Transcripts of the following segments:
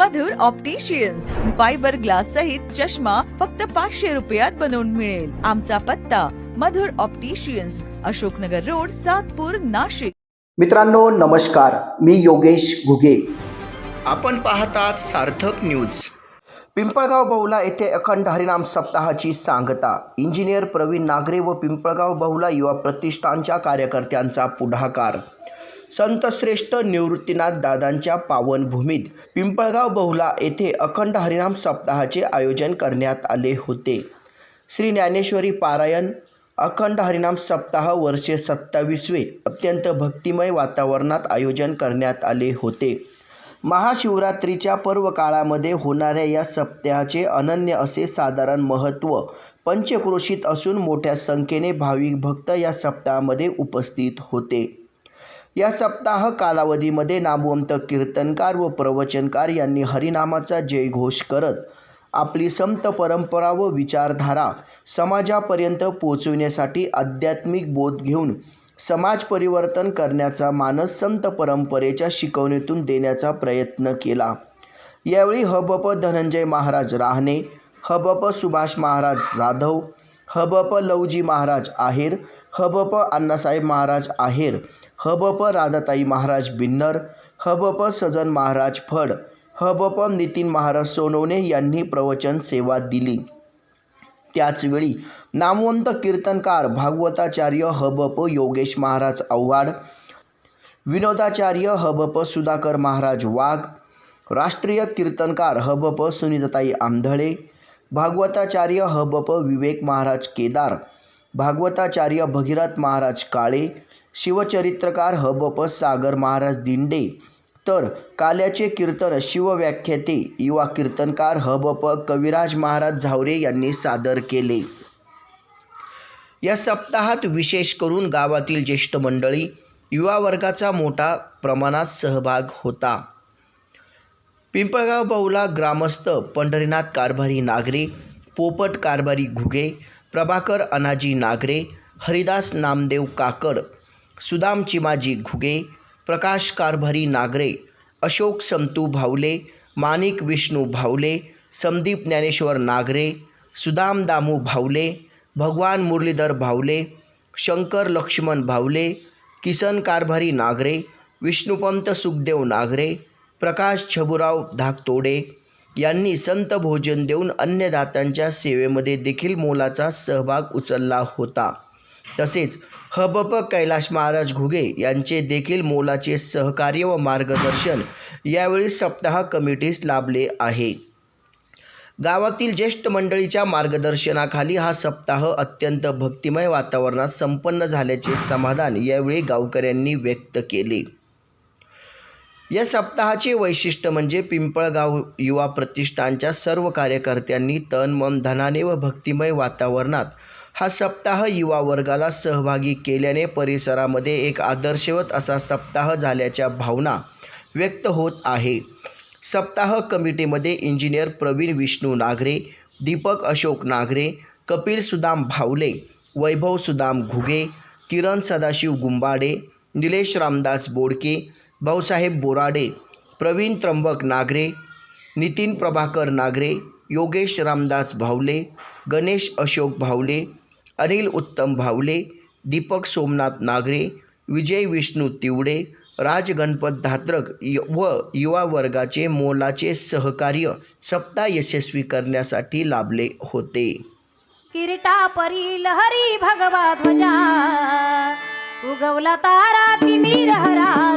मधुर opticians fibre glass सहित चष्मा फक्त पाचशे रुपयात बनवून मिळेल. आमचा पत्ता मधुर ऑप्टिशियन्स अशोकनगर रोड सातपूर नाशिक. मित्रांनो नमस्कार. मी योगेश घुगे. आपण पाहतात सार्थक न्यूज पिंपळगाव बहुला येथे अखंड हरिनाम सप्ताहाची सांगता. इंजिनियर प्रवीण नागरे व पिंपळगाव बहुला युवा प्रतिष्ठानच्या कार्यकर्त्यांचा पुढाकार. संतश्रेष्ठ निवृत्तीनाथ दादांच्या पावनभूमीत पिंपळगाव बहुला येथे अखंड हरिनाम सप्ताहाचे आयोजन करण्यात आले होते. श्री ज्ञानेश्वरी पारायण अखंड हरिनाम सप्ताह वर्षे सत्तावीसवे अत्यंत भक्तिमय वातावरणात आयोजन करण्यात आले होते. महाशिवरात्रीच्या पर्व काळामध्ये होणाऱ्या या सप्ताहाचे अनन्य असे साधारण महत्त्व पंचक्रोशीत असून मोठ्या संख्येने भाविक भक्त या सप्ताहामध्ये उपस्थित होते. या सप्ताह कालावधीमध्ये नामवंत कीर्तनकार व प्रवचनकार यांनी हरिनामाचा जयघोष करत आपली संत परंपरा व विचारधारा समाजापर्यंत पोचविण्यासाठी आध्यात्मिक बोध घेऊन समाज परिवर्तन करण्याचा मानस संत परंपरेच्या शिकवणीतून देण्याचा प्रयत्न केला. यावेळी हबप धनंजय महाराज राहणे हबप सुभाष महाराज जाधव हबप लवजी महाराज आहेर हबप अण्णासाहेब महाराज आहेर हबप राधाताई महाराज बिन्नर हबप सजन महाराज फड हबप नितीन महाराज सोनवणे यांनी प्रवचन सेवा दिली. त्याचवेळी नामवंत कीर्तनकार भागवताचार्य हबप योगेश महाराज आव्हाड विनोदाचार्य हबप सुधाकर महाराज वाघ राष्ट्रीय कीर्तनकार हबप सुनीताताई आंधळे भागवताचार्य हबप विवेक महाराज केदार भागवताचार्य भगीरथ महाराज काळे शिवचरित्रकार हबप सागर महाराज दिंडे तर काल्याचे कीर्तन शिवव्याख्याते युवा कीर्तनकार हबप कविराज महाराज झावरे यांनी सादर केले. या सप्ताहात विशेष करून गावातील ज्येष्ठ मंडळी युवा वर्गाचा मोठा प्रमाणात सहभाग होता. पिंपळगाव बहुला ग्रामस्थ पंढरीनाथ कारभारी नागरे पोपट कारभारी घुगे प्रभाकर अनाजी नागरे हरिदास नामदेव काकड सुदाम चिमाजी घुगे प्रकाश कारभारी नागरे अशोक समतू भावले माणिक विष्णू भावले संदीप ज्ञानेश्वर नागरे सुदाम दामू भावले भगवान मुरलीधर भावले शंकर लक्ष्मण भावले किसन कारभारी नागरे विष्णुपंत सुखदेव नागरे प्रकाश छबुराव धाकतोडे यांनी संत भोजन देऊन अन्नदात्यांच्या सेवेमध्ये देखील मोलाचा सहभाग उचलला होता. तसेच हबप कैलाश महाराज घुगे यांचे देखील मोलाचे सहकार्य व मार्गदर्शन यावेळी सप्ताह कमिटीस लाभले आहे. गावातील ज्येष्ठ मंडळीच्या मार्गदर्शनाखाली हा सप्ताह अत्यंत भक्तिमय वातावरणात संपन्न झाल्याचे समाधान यावेळी गावकऱ्यांनी व्यक्त केले. या सप्ताहाचे वैशिष्ट्य म्हणजे पिंपळगाव युवा प्रतिष्ठानच्या सर्व कार्यकर्त्यांनी तन मन धनाने व भक्तिमय वातावरणात हा सप्ताह युवा वर्गाला सहभागी केल्याने परिसरामध्ये एक आदर्शवत असा सप्ताह झाल्याच्या भावना व्यक्त होत आहे. सप्ताह कमिटीमध्ये इंजिनियर प्रवीण विष्णू नागरे दीपक अशोक नागरे कपिल सुदाम भावले वैभव सुदाम घुगे किरण सदाशिव गुंबाडे निलेश रामदास बोडके भाऊसाहेब बोराडे प्रवीण त्र्यंबक नागरे नितीन प्रभाकर नागरे योगेश रामदास भावले गणेश अशोक भावले अनिल उत्तम भावले दीपक सोमनाथ नागरे विजय विष्णू तिवडे राज गणपत धात्रक य- व युवा वर्गाचे मोलाचे सहकार्य सप्ताह यशस्वी करण्यासाठी लाभले होते. किरटा परी लहरी भगवा ध्वजा उगवला तारा तिमीर हरा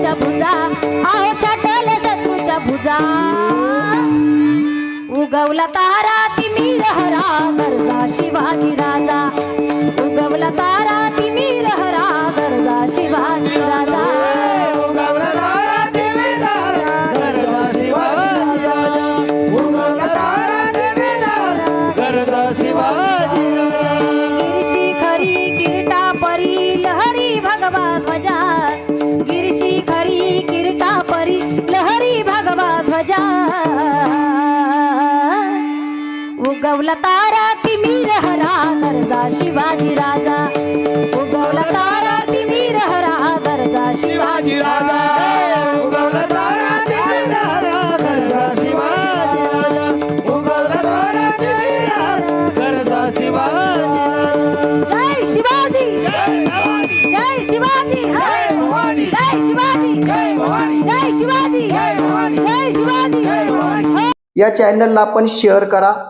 शत्रूच्या भुजा. आहो चाटल्या शत्रूच्या भुजा. उगवला तारा तिमीर हरा गरजा शिवाजी राजा. उगवला तारा तिमीर हरा गरजा शिवाजी राजा. उगवला तारा तिमीर हरा गरजा शिवाजी राजा. उगवला तारा शिवाजी राजा. उगवला तारा तिमीर हरा गरजा शिवाजी राजा. उगवला तारा तिमीर हरा गरजा शिवाजी राजा. जय शिवाजी. जय भवानी. जय शिवाजी. जय भवानी. जय शिवाजी. जय भवानी. जय शिवाजी. जय भवानी. जय शिवाजी. जय भवानी. या चॅनलला आपण शेअर करा.